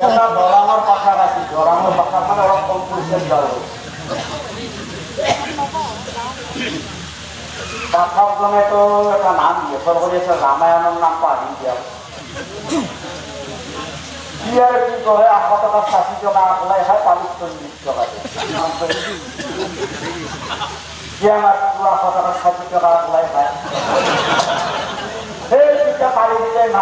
এটা দরাঙর পাশাপাশি দরাঙর পাশা মানে ওরা কম্পিটিশন যাবে পাঠাগ্রামে তো একটা নাম দিয়ে সরকারি একটা রামায়ণের নাম পাড়ি দিয়া কি আর কি করে? আপাতত ষাঠি টাকা আটলাই হয় পালিশ চল্লিশ টাকা কি আমার পুরা আপাতত ষাঠি টাকা আটলাই হয়?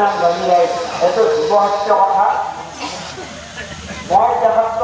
নাম বলিয়াই এইটো যুৱ সত্য কথা। মই দেশত